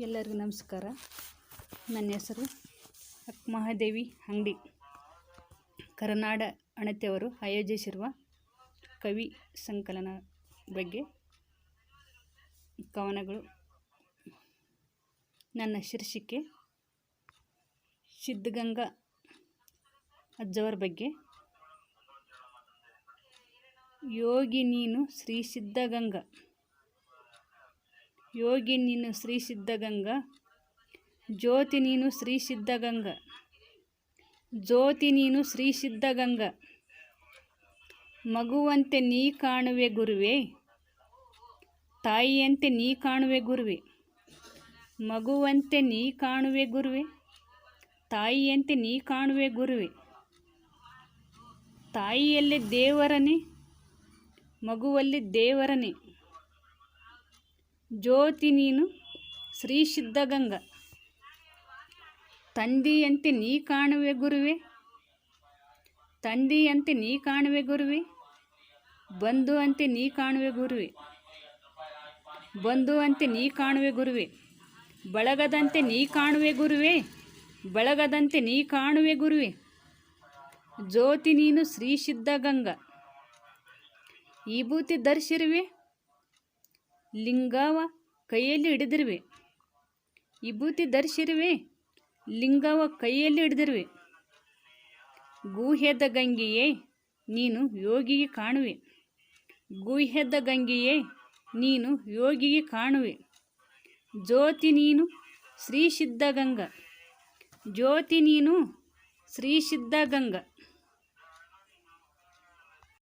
ಎಲ್ಲರಿಗೂ ನಮಸ್ಕಾರ. ನನ್ನ ಹೆಸರು ಮಹಾದೇವಿ ಅಂಗಡಿ. ಕರನಾಡ ಅಣತೆಯವರು ಆಯೋಜಿಸಿರುವ ಕವಿ ಸಂಕಲನ ಬಗ್ಗೆ ಕವನಗಳು ನನ್ನ ಶೀರ್ಷಿಕೆ ಸಿದ್ಧಗಂಗಾ ಅಜ್ಜವರ ಬಗ್ಗೆ. ಯೋಗಿ ನೀನು ಶ್ರೀ ಸಿದ್ಧಗಂಗಾ. ಯೋಗಿ ನೀನು ಶ್ರೀ ಸಿದ್ಧಗಂಗ ಜ್ಯೋತಿ ನೀನು ಶ್ರೀ ಸಿದ್ಧಗಂಗ ಜ್ಯೋತಿ ನೀನು ಶ್ರೀ ಸಿದ್ಧಗಂಗ ಮಗುವಂತೆ ನೀ ಕಾಣುವೆ ಗುರುವೆ, ತಾಯಿಯಂತೆ ನೀ ಕಾಣುವೆ ಗುರುವೆ, ಮಗುವಂತೆ ನೀ ಕಾಣುವೆ ಗುರುವೆ, ತಾಯಿಯಂತೆ ನೀ ಕಾಣುವೆ ಗುರುವೆ. ತಾಯಿಯಲ್ಲಿ ದೇವರನೇ, ಮಗುವಲ್ಲಿ ದೇವರನೇ. ಜ್ಯೋತಿ ನೀನು ಶ್ರೀ ಸಿದ್ಧಗಂಗ. ತಂದಿಯಂತೆ ನೀ ಕಾಣುವೆ ಗುರುವೆ, ತಂದಿಯಂತೆ ನೀ ಕಾಣುವೆ ಗುರುವೆ ಬಂಧು ಅಂತೆ ನೀ ಕಾಣುವೆ ಗುರುವೆ ಬಂಧು ಅಂತೆ ನೀ ಕಾಣುವೆ ಗುರುವೆ, ಬಳಗದಂತೆ ನೀ ಕಾಣುವೆ ಗುರುವೆ, ಬಳಗದಂತೆ ನೀ ಕಾಣುವೆ ಗುರುವೆ. ಜ್ಯೋತಿ ನೀನು ಶ್ರೀ ಸಿದ್ಧಗಂಗ. ವಿಭೂತಿ ಧರಿಸಿರುವೆ ಲಿಂಗವ ಕೈಯಲ್ಲಿ ಹಿಡಿದಿರುವೆ. ವಿಭೂತಿ ಧರಿಸಿರುವೆ, ಲಿಂಗವ ಕೈಯಲ್ಲಿ ಹಿಡಿದಿರುವೆ. ಗುಹೆದ ಗಂಗೆಯೇ, ನೀನು ಯೋಗಿಗೆ ಕಾಣುವೆ. ಗುಹೆದ ಗಂಗೆಯೇ, ನೀನು ಯೋಗಿಗೆ ಕಾಣುವೆ. ಜ್ಯೋತಿ ನೀನು ಶ್ರೀ ಸಿದ್ಧಗಂಗಾ. ಜ್ಯೋತಿ ನೀನು ಶ್ರೀ ಸಿದ್ಧಗಂಗಾ.